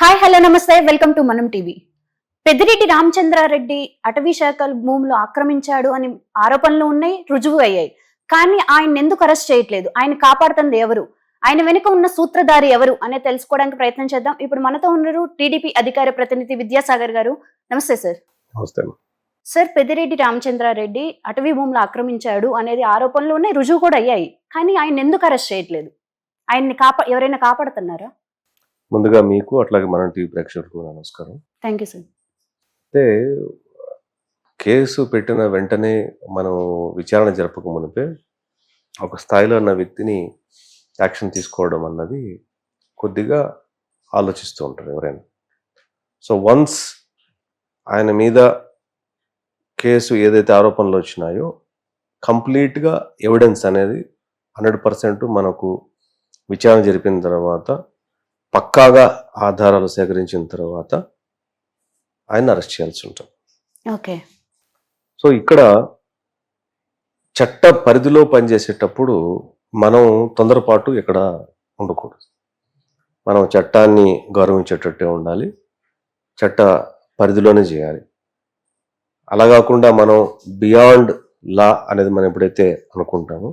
Hi hello నమస్తే. Welcome to Manam TV. Peddireddy Ramachandrareddy అటవీ శాఖల భూములు ఆక్రమించాడు అని ఆరోపణలు ఉన్నాయి రుజువు అయ్యాయి. కానీ ఆయన ఎందుకు అరెస్ట్ చేయట్లేదు? ఆయన కాపాడుతుంది ఎవరు? ఆయన వెనుక ఉన్న సూత్రధారి ఎవరు? అనేది తెలుసుకోవడానికి ప్రయత్నం చేద్దాం. ఇప్పుడు మనతో ఉన్నారు టీడీపీ అధికార ప్రతినిధి విద్యాసాగర్ గారు. నమస్తే సార్. నమస్తే సార్ పెద్దిరెడ్డి రామచంద్రారెడ్డి అటవీ భూములు ఆక్రమించాడు అనేది ఆరోపణలు ఉన్నాయి రుజువు కూడా అయ్యాయి. కానీ ఆయన ఎందుకు అరెస్ట్ చేయట్లేదు? ఆయన్ని కాపా ఎవరైనా కాపాడుతున్నారా? ముందుగా మీకు అట్లాగే మన టీవీ ప్రేక్షకులకు నమస్కారం. Thank you sir. అయితే కేసు పెట్టిన వెంటనే మనం విచారణ జరపక మునిపే ఒక స్థాయిలో ఉన్న వ్యక్తిని యాక్షన్ తీసుకోవడం అన్నది కొద్దిగా ఆలోచిస్తూ ఉంటారు ఎవరైనా. సో వన్స్ ఆయన మీద కేసు ఏదైతే ఆరోపణలు వచ్చినాయో కంప్లీట్గా ఎవిడెన్స్ అనేది హండ్రెడ్ పర్సెంట్ మనకు విచారణ జరిపిన తర్వాత పక్కాగా ఆధారాలు సేకరించిన తర్వాత ఆయన అరెస్ట్ చేయాల్సి ఉంటుంది. ఓకే. సో ఇక్కడ చట్ట పరిధిలో పనిచేసేటప్పుడు మనం తొందరపాటు ఇక్కడ ఉండకూడదు. మనం చట్టాన్ని గౌరవించేటట్టే ఉండాలి. చట్ట పరిధిలోనే చేయాలి. అలా కాకుండా మనం బియాండ్ లా అనేది మనం ఎప్పుడైతే అనుకుంటామో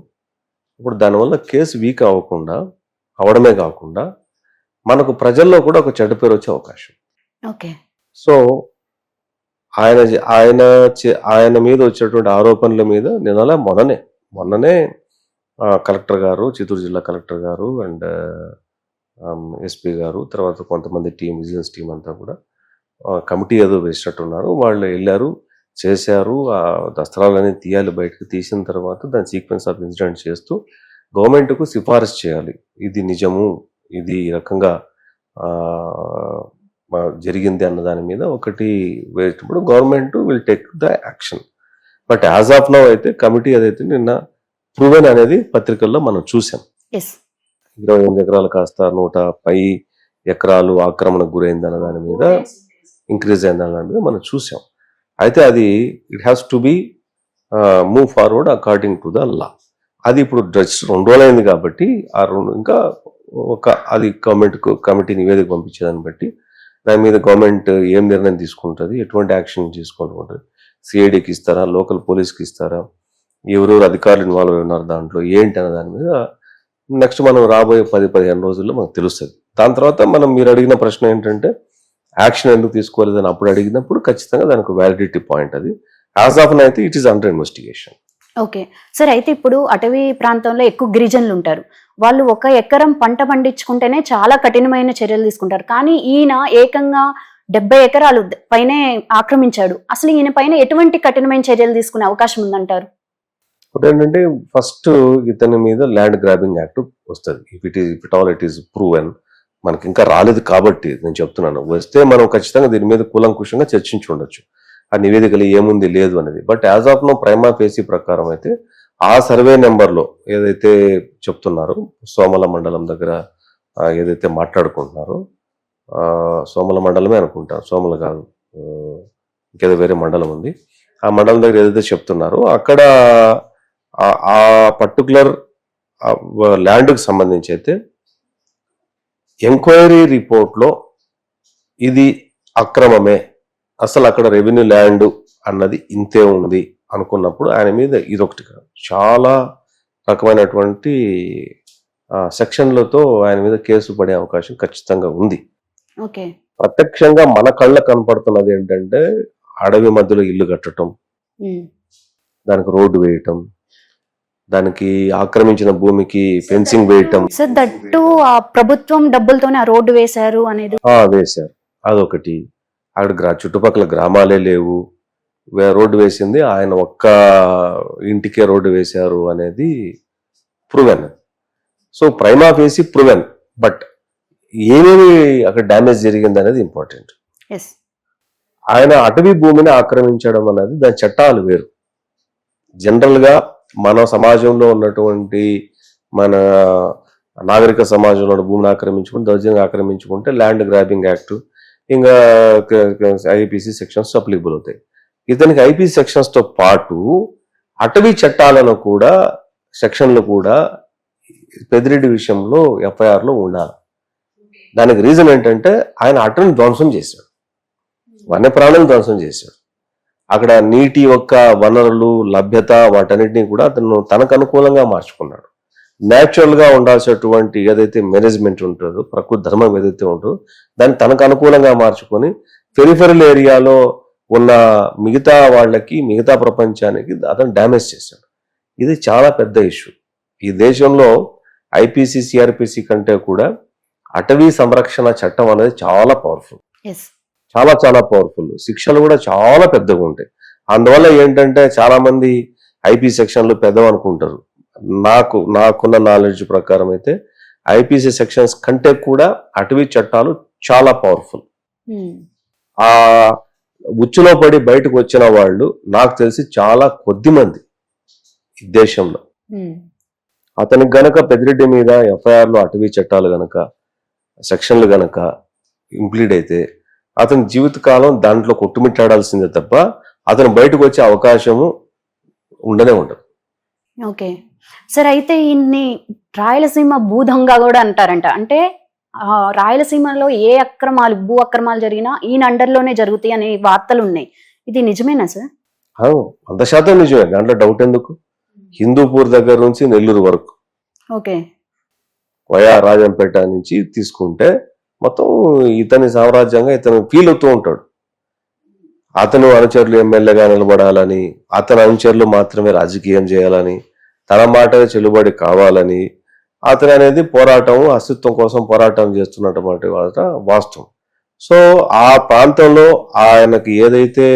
ఇప్పుడు దానివల్ల కేసు వీక్ అవ్వకుండా అవడమే కాకుండా మనకు ప్రజల్లో కూడా ఒక చెడ్డ పేరు వచ్చే అవకాశం. ఓకే. సో ఆయన ఆయన ఆయన మీద వచ్చేటువంటి ఆరోపణల మీద నేను అలా మొన్ననే మొన్ననే కలెక్టర్ గారు చిత్తూరు జిల్లా కలెక్టర్ గారు అండ్ ఎస్పీ గారు తర్వాత కొంతమంది టీం విజిలెన్స్ టీం అంతా కూడా కమిటీ ఏదో వేసినట్టున్నారు. వాళ్ళు వెళ్ళారు చేశారు ఆ దస్త్రాలన్నీ తీయాలి బయటకు తీసిన తర్వాత దాని సీక్వెన్స్ ఆఫ్ ఇన్సిడెంట్ చేస్తూ గవర్నమెంట్కు సిఫారసు చేయాలి. ఇది నిజము ఇది ఈ రకంగా జరిగింది అన్న దాని మీద ఒకటి వేసినప్పుడు government will take the action but as of now అయితే కమిటీ ఏదైతే నిన్న ప్రూవెన్ అనేది పత్రికల్లో మనం చూసాం. ఇరవై ఎనిమిది ఎకరాలు కాస్త నూట పై ఎకరాలు ఆక్రమణకు గురైంది అన్న దాని మీద ఇంక్రీజ్ అయింది అన్న దాని మీద మనం చూసాం. అయితే అది it has to be move forward according to the law అది ఇప్పుడు జస్ట్ రెండు రోజులు అయింది కాబట్టి ఆ రెండు ఇంకా ఒక అది గవర్నమెంట్ కమిటీ నివేదిక పంపించేదాన్ని బట్టి దాని మీద గవర్నమెంట్ ఏం నిర్ణయం తీసుకుంటుంది ఎటువంటి యాక్షన్ తీసుకుంటుంది సిఐడికి ఇస్తారా లోకల్ పోలీస్కి ఇస్తారా ఎవరెవరు అధికారులు ఇన్వాల్వ్ అయి ఉన్నారు దాంట్లో ఏంటి అనే దాని మీద నెక్స్ట్ మనం రాబోయే పది పదిహేను రోజుల్లో మనకు తెలుస్తుంది. దాని తర్వాత మనం మీరు అడిగిన ప్రశ్న ఏంటంటే యాక్షన్ ఎందుకు తీసుకోలేదని అప్పుడు అడిగినప్పుడు ఖచ్చితంగా దానికి వ్యాలిడిటీ పాయింట్ అది. యాజ్ ఆఫ్ అయితే it is under investigation okay. Sir అయితే ఇప్పుడు అటవీ ప్రాంతంలో ఎక్కువ గిరిజనులు ఉంటారు. వాళ్ళు ఒక ఎకరం పంట పండించుకుంటేనే చాలా కఠినమైన చర్యలు తీసుకుంటారు. కానీ ఈయన ఏకంగా డెబ్బై ఎకరాలు పైనే ఆక్రమించాడు. అసలు ఈయన పైన ఎటువంటి కఠినమైన చర్యలు తీసుకునే అవకాశం ఉందంటారు? ఒకటి ఏంటంటే ఫస్ట్ ఇతని మీద ల్యాండ్ గ్రాబింగ్ యాక్ట్ వస్తుంది. If it is if it all it is proven మనకి ఇంకా రాలేదు కాబట్టి నేను చెప్తున్నాను. వస్తే మనం ఖచ్చితంగా దీని మీద కూలంకుషంగా చర్చించి ఉండొచ్చు ఆ నివేదికలు ఏముంది లేదు అనేది. But as of no prima facie ప్రకారం అయితే ఆ సర్వే నెంబర్లో ఏదైతే చెప్తున్నారో సోమల మండలం దగ్గర ఏదైతే మాట్లాడుకుంటున్నారో సోమల మండలమే అనుకుంటారు సోమల కాదు ఇంకేదో వేరే మండలం ఉంది. ఆ మండలం దగ్గర ఏదైతే చెప్తున్నారో అక్కడ ఆ- ఆ పర్టికులర్ ల్యాండ్కి సంబంధించి అయితే ఎంక్వైరీ రిపోర్ట్లో ఇది అక్రమమే అసలు అక్కడ రెవెన్యూ ల్యాండ్ అన్నది ఇంతే ఉంది అనుకున్నప్పుడు ఆయన మీద ఇదొకటి చాలా రకమైనటువంటి సెక్షన్లతో ఆయన మీద కేసు పడే అవకాశం ఖచ్చితంగా ఉంది. ఓకే. ప్రత్యక్షంగా మన కళ్ళ కనపడుతున్నది ఏంటంటే అడవి మధ్యలో ఇల్లు కట్టడం. దానికి రోడ్డు వేయటం దానికి ఆక్రమించిన భూమికి ఫెన్సింగ్ వేయటం. సార్ దట్టు ఆ ప్రభుత్వం డబ్బులతోనే ఆ రోడ్డు వేశారు అనేది. వేశారు. అదొకటి. అక్కడ గ్రా చుట్టుపక్కల గ్రామాలే లేవు. రోడ్డు వేసింది. ఆయన ఒక్క ఇంటికే రోడ్డు వేశారు అనేది proven. So prima facie proven. But ఏమేమి అక్కడ డ్యామేజ్ జరిగింది అనేది ఇంపార్టెంట్. ఆయన అటవీ భూమిని ఆక్రమించడం అనేది దాని చట్టాలు వేరు. జనరల్గా మన సమాజంలో ఉన్నటువంటి మన నాగరిక సమాజంలో భూమిని ఆక్రమించుకుంటే దౌర్జన్యంగా ఆక్రమించుకుంటే ల్యాండ్ గ్రాబింగ్ యాక్ట్ ఇంకా ఐపీసీ సెక్షన్స్ అప్లికబుల్ అవుతాయి. ఇతనికి ఐపీసీ సెక్షన్స్తో పాటు అటవీ చట్టాలను కూడా సెక్షన్లు కూడా పెదిరెడ్డి విషయంలో ఎఫ్ఐఆర్లో ఉండాలి. దానికి రీజన్ ఏంటంటే ఆయన అటను ధ్వంసం చేశాడు. వన్యప్రాణులను ధ్వంసం చేశాడు. అక్కడ నీటి యొక్క వనరులు లభ్యత వాటన్నిటిని కూడా అతను తనకు అనుకూలంగా మార్చుకున్నాడు. న్యాచురల్గా ఉండాల్సినటువంటి ఏదైతే మేనేజ్మెంట్ ఉంటుందో ప్రకృతి ధర్మం ఏదైతే ఉంటుందో దాన్ని తనకు అనుకూలంగా మార్చుకొని పెరిఫెరల్ ఏరియాలో ఉన్న మిగతా వాళ్ళకి మిగతా ప్రపంచానికి అతను డ్యామేజ్ చేశాడు. ఇది చాలా పెద్ద ఇష్యూ ఈ దేశంలో ఐపీసీ సిఆర్పిసి కంటే కూడా అటవీ సంరక్షణ చట్టం అనేది చాలా పవర్ఫుల్ చాలా చాలా పవర్ఫుల్ శిక్షలు కూడా చాలా పెద్దగా ఉంటాయి అందువల్ల ఏంటంటే చాలా మంది ఐపీ సెక్షన్లు పెద్దవి అనుకుంటారు నాకు నాకున్న నాలెడ్జ్ ప్రకారం అయితే ఐపీసీ సెక్షన్స్ కంటే కూడా అటవీ చట్టాలు చాలా పవర్ఫుల్ ఆ ఉచ్చులో పడి బయటకు వచ్చిన వాళ్ళు నాకు తెలిసి చాలా కొద్ది మంది దేశంలో. అతనికి గనక పెద్దిరెడ్డి మీద ఎఫ్ఐఆర్లు అటవీ చట్టాలు గనక సెక్షన్లు గనక ఇంప్లీడ్ అయితే అతని జీవితకాలం దాంట్లో కొట్టుమిట్టాడాల్సిందే తప్ప అతను బయటకు వచ్చే అవకాశము ఉండనే ఉండదు. ఓకే సార్ అయితే ఇన్ని రాయలసీమ భూదంగా కూడా అంటారంట. అంటే రాయలసీమలో ఏ అక్రమాలు భూ అక్రమాలు జరిగినా ఈయన అండర్లోనే జరుగుతాయి అనే వార్తలు ఉన్నాయి ఇది నిజమేనా సార్? వంద శాతం నిజమే. దాంట్లో డౌట్ ఎందుకు? హిందూపూర్ దగ్గర నుంచి నెల్లూరు వరకు. ఓకే. వయా రాజంపేట నుంచి తీసుకుంటే మొత్తం ఇతని సామ్రాజ్యంగా ఇతను ఫీల్ అవుతూ ఉంటాడు. అతను అనుచరులు ఎమ్మెల్యేగా నిలబడాలని అతని అనుచరులు మాత్రమే రాజకీయం చేయాలని తన మాట చెల్లుబడి కావాలని అతను అనేది పోరాటం అస్తిత్వం కోసం పోరాటం చేస్తున్నటువంటి మాట వాస్తవం. సో ఆ ప్రాంతంలో ఆయనకి ఏదైతే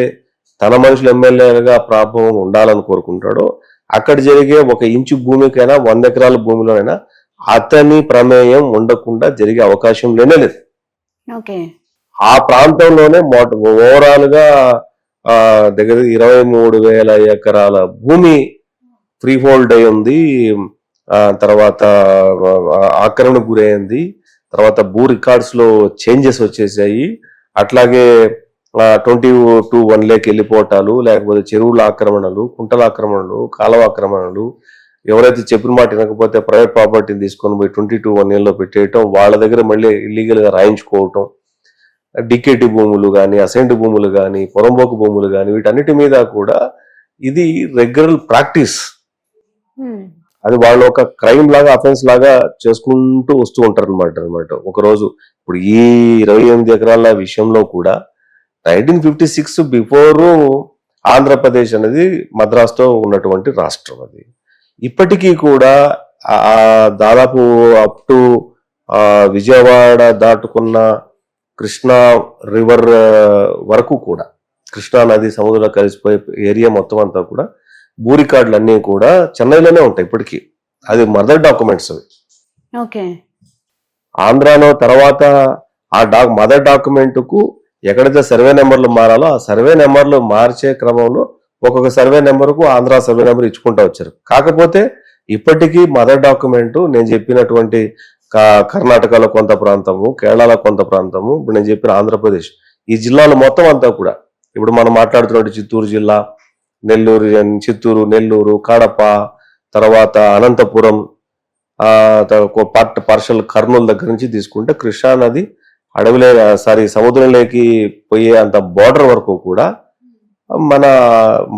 తన మనుషులు ఎమ్మెల్యేలుగా ప్రాభవం ఉండాలని కోరుకుంటాడో అక్కడ జరిగే ఒక ఇంచు భూమికైనా వంద ఎకరాల భూమిలోనైనా అతని ప్రమేయం ఉండకుండా జరిగే అవకాశం లేనే లేదు. ఓకే. ఆ ప్రాంతంలోనే ఓవరాల్గా దగ్గర ఇరవై మూడు వేల ఎకరాల భూమి ఫ్రీ హోల్డ్ అయి ఉంది. తర్వాత ఆక్రమణ ఆక్రమణకు గురైంది. తర్వాత భూ రికార్డ్స్లో చేంజెస్ వచ్చేసాయి. అట్లాగే ట్వంటీ టూ వన్ లేకి వెళ్ళిపోవటాలు లేకపోతే చెరువుల ఆక్రమణలు కుంటల ఆక్రమణలు కాలువ ఆక్రమణలు ఎవరైతే చెప్పిన మాట వినకపోతే ప్రైవేట్ ప్రాపర్టీని తీసుకొని పోయి ట్వంటీ టూ వన్ ఇయర్లో పెట్టేయటం వాళ్ళ దగ్గర మళ్ళీ ఇల్లీగల్గా రాయించుకోవటం డికేటి భూములు కానీ అసెంట్ భూములు కానీ పొరంబోకు భూములు కానీ వీటన్నిటి మీద కూడా ఇది రెగ్యులర్ ప్రాక్టీస్. అది వాళ్ళు ఒక క్రైమ్ లాగా అఫెన్స్ లాగా చేసుకుంటూ వస్తూ ఉంటారు అనమాట అనమాట ఒకరోజు ఇప్పుడు ఈ ఇరవై ఎనిమిది ఎకరాల విషయంలో కూడా nineteen fifty six before Andhra Pradesh అనేది మద్రాసుతో ఉన్నటువంటి రాష్ట్రం అది. ఇప్పటికీ కూడా దాదాపు అప్ టు విజయవాడ దాటుకున్న కృష్ణా రివర్ వరకు కూడా కృష్ణా నది సముద్రంలో కలిసిపోయే ఏరియా మొత్తం అంతా కూడా భూ రికార్డులు అన్నీ కూడా చెన్నైలోనే ఉంటాయి ఇప్పటికీ. అది మదర్ డాక్యుమెంట్స్ అవి. ఓకే. ఆంధ్రాలో తర్వాత ఆ డాక్ మదర్ డాక్యుమెంట్కు ఎక్కడైతే సర్వే నెంబర్లు మారాలో ఆ సర్వే నెంబర్లు మార్చే క్రమంలో ఒక్కొక్క సర్వే నెంబర్కు ఆంధ్ర సర్వే నెంబర్ ఇచ్చుకుంటూ వచ్చారు. కాకపోతే ఇప్పటికీ మదర్ డాక్యుమెంట్ నేను చెప్పినటువంటి కర్ణాటకలో కొంత ప్రాంతము కేరళలో కొంత ప్రాంతము ఇప్పుడు నేను చెప్పిన ఆంధ్రప్రదేశ్ ఈ జిల్లాలు మొత్తం అంతా కూడా. ఇప్పుడు మనం మాట్లాడుతున్నట్టు చిత్తూరు జిల్లా నెల్లూరు చిత్తూరు నెల్లూరు కడప తర్వాత అనంతపురం ఆ పార్ట్ పార్షల్ కర్నూలు దగ్గర నుంచి తీసుకుంటే కృష్ణా నది అడవిలే సారీ సముద్రంలోకి పోయే అంత బార్డర్ వరకు కూడా మన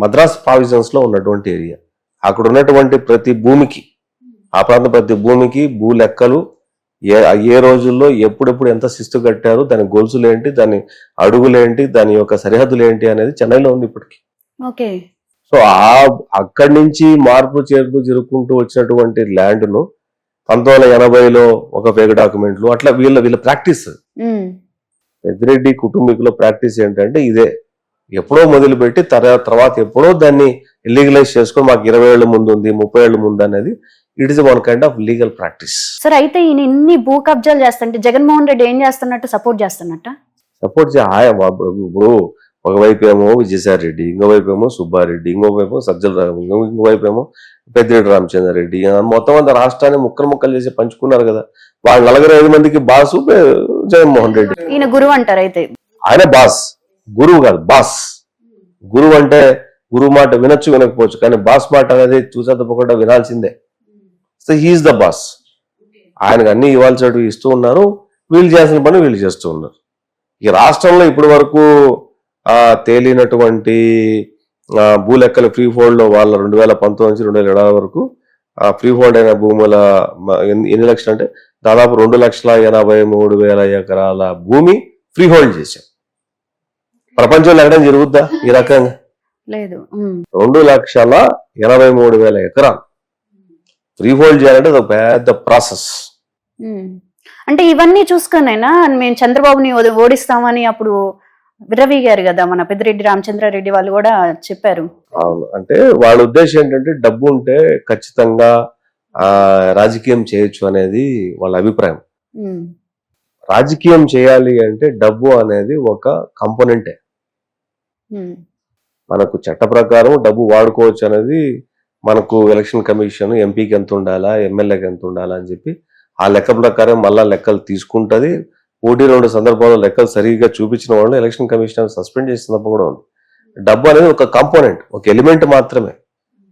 మద్రాస్ ప్రావిజన్స్లో ఉన్నటువంటి ఏరియా. అక్కడ ఉన్నటువంటి ప్రతి భూమికి ఆ ప్రాంతం ప్రతి భూమికి భూ లెక్కలు ఏ ఏ రోజుల్లో ఎప్పుడెప్పుడు ఎంత శిస్తు కట్టారు దాని గొలుసులు ఏంటి దాని అడుగులేంటి దాని యొక్క సరిహద్దులు ఏంటి అనేది చెన్నైలో ఉంది ఇప్పటికి. ఓకే. సో ఆ అక్కడి నుంచి మార్పు చేర్పు జరుపుకుంటూ వచ్చినటువంటి ల్యాండ్ను పంతొమ్మిది వందల ఎనభైలో ఒక పేగ డాక్యుమెంట్లు అట్లా వీళ్ళ వీళ్ళ ప్రాక్టీస్. పెద్దిరెడ్డి కుటుంబీకుల ప్రాక్టీస్ ఏంటంటే ఇదే. ఎప్పుడో మొదలుపెట్టి తర్వా- తర్వాత ఎప్పుడో దాన్ని ఇల్లీగలైజ్ చేసుకొని మాకు ఇరవై ఏళ్ళ ముందు ఉంది ముప్పై ఏళ్ళ ముందు అనేది it is one kind of legal practice. Sir అయితే ఈయన ఇన్ని భూ కబ్జాలు చేస్తుంటే జగన్మోహన్ రెడ్డి ఏం చేస్తున్నట్టు సపోర్ట్ చేస్తున్నట్ట? సపోర్ట్ ఇప్పుడు ఒకవైపు ఏమో విజయసాయి రెడ్డి ఇంకోవైపు ఏమో సుబ్బారెడ్డి ఇంకోవైపు సజ్జల ఇంకో- ఇంకోవైపు ఏమో పెద్దిరెడ్డి రామచంద్రారెడ్డి. మొత్తం అంతా రాష్ట్రాన్ని ముక్కలు ముక్కలు చేసి పంచుకున్నారు కదా. వాళ్ళ నలుగురు ఐదు మందికి బాసు జగన్మోహన్ రెడ్డి. ఈయన గురువు అంటారు అయితే. ఆయన బాస్. గురువు కాదు బాస్. గురువు అంటే గురువు మాట వినొచ్చు వినకపోవచ్చు కానీ బాస్ మాట అనేది చూసా తప్పకుండా వినాల్సిందే. సో హీఈస్ ద బాస్ ఆయనకు అన్ని ఇవ్వాల్సినవి ఇస్తూ ఉన్నారు. వీళ్ళు చేసిన పని వీళ్ళు చేస్తూ ఉన్నారు. ఈ రాష్ట్రంలో ఇప్పటి వరకు ఆ తేలినటువంటి ఆ, భూ లెక్కల ఫ్రీ హోల్డ్లో వాళ్ళ రెండు వేల పంతొమ్మిది నుంచి రెండు వేల ఇరవై వరకు ఆ ఫ్రీ హోల్డ్ అయిన భూముల ఎన్ని లక్షలు అంటే దాదాపు రెండు లక్షల ఎనభై మూడు వేల ఎకరాల భూమి ఫ్రీ హోల్డ్ చేశాం ప్రపంచంలో ఎక్కడైనా జరుగుద్దా ఈ రకంగా? లేదు. రెండు లక్షల ఎనభై మూడు వేల ఎకరాలు. ఫ్రీ హోల్డ్ చేయాలంటే అది ఒక పెద్ద ప్రాసెస్. అంటే ఇవన్నీ చూసుకునైనా మేము చంద్రబాబుని ఓడిస్తామని అప్పుడు విరవీగారు కదా మన పెద్దిరెడ్డి రామచంద్రారెడ్డి వాళ్ళు కూడా చెప్పారు. అవును. అంటే వాళ్ళ ఉద్దేశం ఏంటంటే డబ్బు ఉంటే ఖచ్చితంగా ఆ రాజకీయం చేయొచ్చు అనేది వాళ్ళ అభిప్రాయం. రాజకీయం చేయాలి అంటే డబ్బు అనేది ఒక కంపోనెంటే. మనకు చట్ట ప్రకారం డబ్బు వాడుకోవచ్చు అనేది మనకు ఎలక్షన్ కమిషన్ ఎంపీకి ఎంత ఉండాలా ఎమ్మెల్యేకి ఎంత ఉండాలా అని చెప్పి ఆ లెక్క ప్రకారం మళ్ళా లెక్కలు తీసుకుంటది. ఒకటి రెండు సందర్భాల్లో లెక్కలు సరిగ్గా చూపించిన వాళ్ళు ఎలక్షన్ కమిషన్ సస్పెండ్ చేసిన సందర్భం కూడా ఉంది. డబ్బు అనేది ఒక కాంపోనెంట్ ఒక ఎలిమెంట్ మాత్రమే.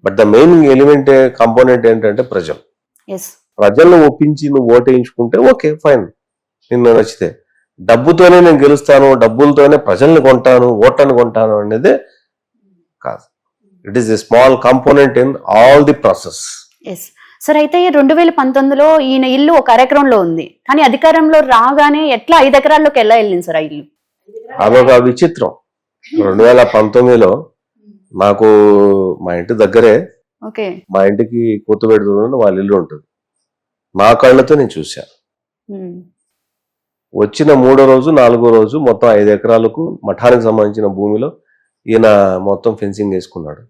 But the main element component ఏంటంటే ప్రజలు. ప్రజలను ఒప్పించి నువ్వు ఓటేయించుకుంటే ఓకే ఫైన్. నిన్ను నచ్చితే. డబ్బుతోనే నేను గెలుస్తాను డబ్బులతోనే ప్రజల్ని కొంటాను ఓట్లను కొంటాను అనేది కాదు. It is a small component in all the process sir అయితే రెండు వేల పంతొమ్మిదిలో ఈయన ఇల్లు ఒక ఎకరంలో ఉంది. కానీ అధికారంలో రాగానే ఎట్లా ఐదు ఎకరాల్లోకి ఎలా వెళ్ళింది సార్ ఆ ఇల్లు? అదొక విచిత్రం. రెండు వేల పంతొమ్మిదిలో నాకు మా ఇంటి దగ్గరే ఓకే. మా ఇంటికి కొత్త పెడుతున్న వాళ్ళ ఇల్లు ఉంటుంది. నా కళ్ళతో నేను చూశాను ఉమ్, వచ్చిన మూడో రోజు నాలుగో రోజు మొత్తం ఐదు ఎకరాలకు మఠానికి సంబంధించిన భూమిలో ఈయన మొత్తం ఫెన్సింగ్ వేసుకున్నాడు.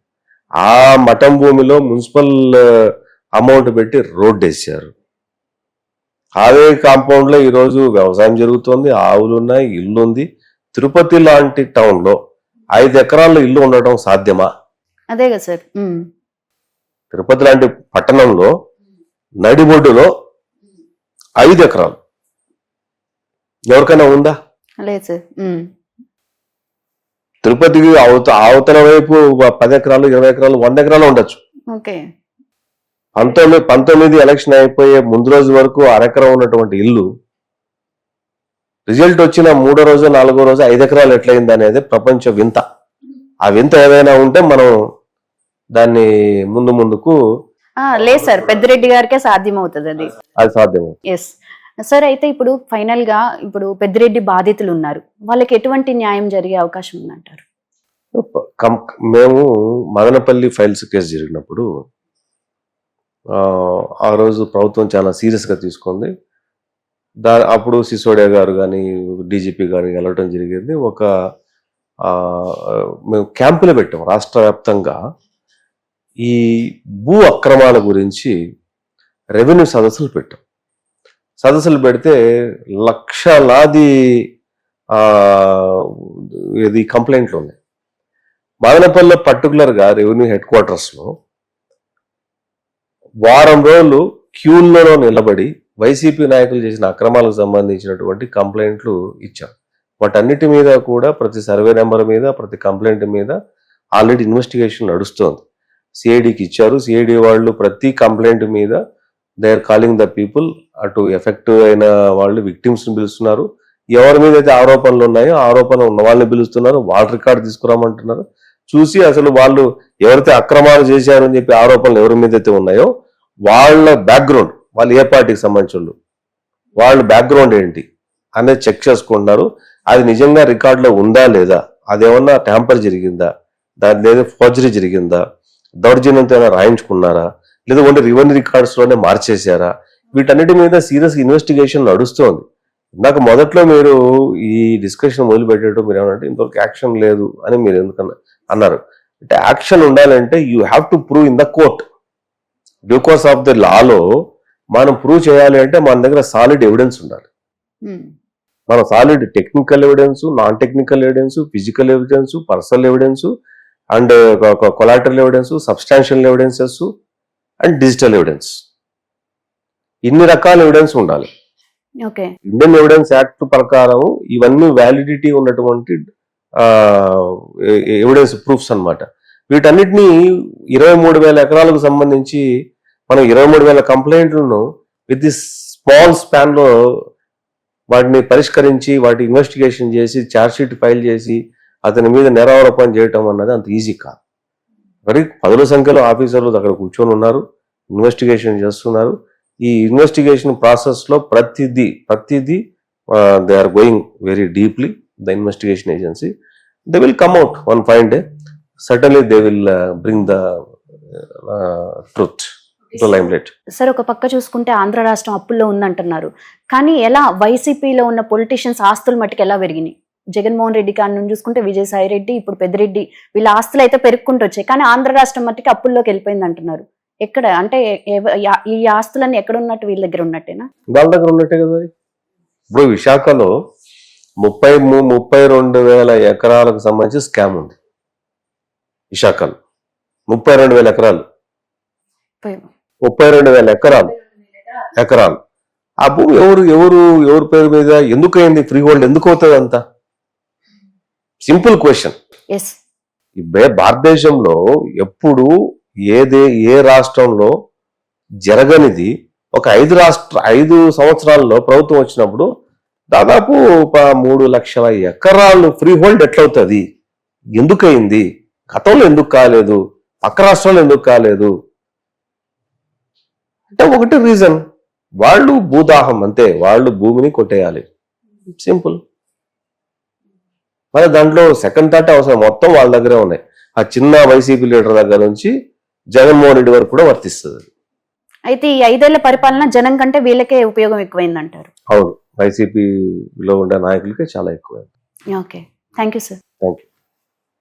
ఆ మఠం భూమిలో మున్సిపల్ అమౌంట్ పెట్టి రోడ్ వేసారు అదే కాంపౌండ్లో ఈరోజు వ్యవసాయం జరుగుతోంది ఆవులు ఉన్నాయి ఇల్లు ఉంది తిరుపతి లాంటి టౌన్లో ఐదు ఎకరాల్లో ఇల్లు ఉండటం సాధ్యమా? అదే కదా సార్. తిరుపతి లాంటి పట్టణంలో నడిబొడ్డులో ఐదు ఎకరాలు. ఎవరికైనా ఉందా? లేదు సార్. తిరుపతికి అవత అవతల వైపు పది ఎకరాలు ఇరవై ఎకరాలు వంద ఎకరాలు ఉండొచ్చు. ఓకే. పంతొమ్మిది పంతొమ్మిది ఎలక్షన్ అయిపోయే ముందు రోజు వరకు అరెకరం ఉన్నటువంటి ఇల్లు రిజల్ట్ వచ్చిన మూడో రోజు నాలుగో రోజు ఐదు ఎకరాలు ఎట్లయింది అనేది ప్రపంచ వింత. ఆ వింత ఏదైనా ఉంటే మనం దాన్ని ముందు ముందుకు లేదు సార్. పెద్దిరెడ్డి గారికే సాధ్యం అవుతుంది అది. అది సాధ్యం ఎస్ సార్ అయితే ఇప్పుడు ఫైనల్గా ఇప్పుడు పెద్దిరెడ్డి బాధితులు ఉన్నారు. వాళ్ళకి ఎటువంటి న్యాయం జరిగే అవకాశం ఉందంటారు? మేము మదనపల్లి ఫైల్స్ కేసు జరిగినప్పుడు ఆ, రోజు ప్రభుత్వం చాలా సీరియస్గా తీసుకుంది. దా అప్పుడు సిసోడియా గారు కానీ డీజీపీ గారు వెళ్ళటం జరిగింది. ఒక మేము క్యాంపులు పెట్టాం రాష్ట్ర వ్యాప్తంగా ఈ భూ అక్రమాల గురించి రెవెన్యూ సదస్సులు పెట్టాం. సదస్సులు పెడితే లక్షలాది ఇది కంప్లైంట్లు ఉన్నాయి. మదనపల్లిలో పర్టికులర్గా రెవెన్యూ హెడ్ క్వార్టర్స్లో వారం రోజులు క్యూల్లో నిలబడి వైసీపీ నాయకులు చేసిన అక్రమాలకు సంబంధించినటువంటి కంప్లైంట్లు ఇచ్చారు. వాటన్నిటి మీద కూడా ప్రతి సర్వే నెంబర్ మీద ప్రతి కంప్లైంట్ మీద ఆల్రెడీ ఇన్వెస్టిగేషన్ నడుస్తోంది. సిఐడికి ఇచ్చారు. సిఐడి వాళ్ళు ప్రతి కంప్లైంట్ మీద they are calling the people అటు ఎఫెక్టివ్ అయిన వాళ్ళు విక్టిమ్స్ని పిలుస్తున్నారు. ఎవరి మీద అయితే ఆరోపణలు ఉన్నాయో ఆరోపణలు ఉన్న వాళ్ళని పిలుస్తున్నారు. వాళ్ళ రికార్డు తీసుకురామంటున్నారు. చూసి అసలు వాళ్ళు ఎవరైతే అక్రమాలు చేశారు అని చెప్పి ఆరోపణలు ఎవరి మీద అయితే ఉన్నాయో వాళ్ళ బ్యాక్గ్రౌండ్ వాళ్ళు ఏ పార్టీకి సంబంధించిన వాళ్ళు వాళ్ళ బ్యాక్గ్రౌండ్ ఏంటి అనేది చెక్ చేసుకుంటున్నారు. అది నిజంగా రికార్డులో ఉందా లేదా? అదేమన్నా ట్యాంపర్ జరిగిందా? దాని లేదా ఫోర్జరీ జరిగిందా? దౌర్జన్యంతో ఏమైనా రాయించుకున్నారా? లేదా ఓన్లీ రివెన్యూ రికార్డ్స్లోనే మార్చేశారా? వీటన్నిటి మీద సీరియస్ ఇన్వెస్టిగేషన్ నడుస్తోంది. నాకు మొదట్లో మీరు ఈ డిస్కషన్ మొదలుపెట్టేటప్పుడు మీరు ఏమన్నా ఇంతవరకు యాక్షన్ లేదు అని మీరు ఎందుకన్నా అన్నారు. అంటే యాక్షన్ ఉండాలంటే you have to prove in the court course of the లాలో మనం ప్రూవ్ చేయాలి అంటే మన దగ్గర సాలిడ్ ఎవిడెన్స్ ఉండాలి. మన solid technical evidence non technical evidence physical evidence personal evidence and collateral evidence substantial evidences and digital evidence ఇన్ని రకాల evidence ఉండాలి. ఓకే ఇండియన్ ఎవిడెన్స్ యాక్ట్ ప్రకారం ఇవన్నీ వ్యాలిడిటీ ఉన్నటువంటి ఎవిడెన్స్ ప్రూఫ్స్ అనమాట వీటన్నిటినీ ఇరవై మూడు వేల ఎకరాలకు సంబంధించి మనం ఇరవై మూడు వేల కంప్లైంట్లను విత్ దిస్ స్మాల్ స్పాన్లో వాటిని పరిష్కరించి వాటి ఇన్వెస్టిగేషన్ చేసి ఛార్జ్షీట్ ఫైల్ చేసి అతని మీద నేరారోపణ చేయటం అన్నది అంత ఈజీ కాదు. మరి పదుల సంఖ్యలో ఆఫీసర్లు అక్కడ కూర్చొని ఉన్నారు ఇన్వెస్టిగేషన్ చేస్తున్నారు. ఈ ఇన్వెస్టిగేషన్ ప్రాసెస్లో ప్రతిదీ ప్రతిదీ they are going very deeply the investigation agency they will come out one fine day suddenly they will bring the truth sir ఒక పక్క చూసుకుంటే ఆంధ్ర రాష్ట్రం అప్పుల్లో ఉందంటున్నారు. కానీ ఎలా వైసీపీలో ఉన్న పొలిటీషియన్స్ ఆస్తులు మట్టుకు ఎలా పెరిగినాయి? జగన్మోహన్ రెడ్డి కాడి నుంచి చూసుకుంటే విజయసాయి రెడ్డి ఇప్పుడు పెద్దిరెడ్డి వీళ్ళ ఆస్తులు అయితే పెరుక్కుంటూ వచ్చాయి. కానీ ఆంధ్ర రాష్ట్రం మట్టుకు అప్పుల్లోకి వెళ్ళిపోయింది అంటున్నారు. ఎక్కడ? అంటే ఈ ఆస్తులన్నీ ఎక్కడ ఉన్నట్టు వీళ్ళ దగ్గర ఉన్నట్టేనా? వాళ్ళ దగ్గర ఉన్నట్టే కదా ఇప్పుడు విశాఖలో ముప్పై ముప్పై రెండు వేల ఎకరాలకు సంబంధించి స్కామ్ ఉంది. విశాఖలో ముప్పై రెండు వేల ఎకరాలు. ముప్పై రెండు వేల ఎకరాలు. ఎకరాలు. ఆ భూమి ఎవరు ఎవరు ఎవరి పేరు మీద ఎందుకు అయింది ఫ్రీ హోల్డ్ ఎందుకు అవుతుంది అంత? Simple question. భారతదేశంలో ఎప్పుడు ఏదే ఏ రాష్ట్రంలో జరగనిది? ఒక ఐదు రాష్ట్ర ఐదు సంవత్సరాల్లో ప్రభుత్వం వచ్చినప్పుడు దాదాపు ఒక మూడు లక్షల ఎకరాలు ఫ్రీ హోల్డ్ ఎట్లవుతుంది? ఎందుకయింది? గతంలో ఎందుకు కాలేదు? పక్క రాష్ట్రాల్లో ఎందుకు కాలేదు? అంటే ఒకటి రీజన్. వాళ్ళు భూదాహం అంతే. వాళ్ళు భూమిని కొట్టేయాలి. సింపుల్. మరి దాంట్లో సెకండ్ థాట్ అవసరం. మొత్తం వాళ్ళ దగ్గరే ఉన్నాయి. ఆ చిన్న వైసీపీ లీడర్ దగ్గర నుంచి జగన్మోహన్ రెడ్డి వరకు కూడా వర్తిస్తుంది. అయితే ఈ ఐదేళ్ళ పరిపాలన జనం కంటే వీళ్ళకే ఉపయోగం ఎక్కువైంది అంటారు అవును. వైసీపీలో ఉండే నాయకులకే చాలా ఎక్కువ okay. Thank you sir. Thank you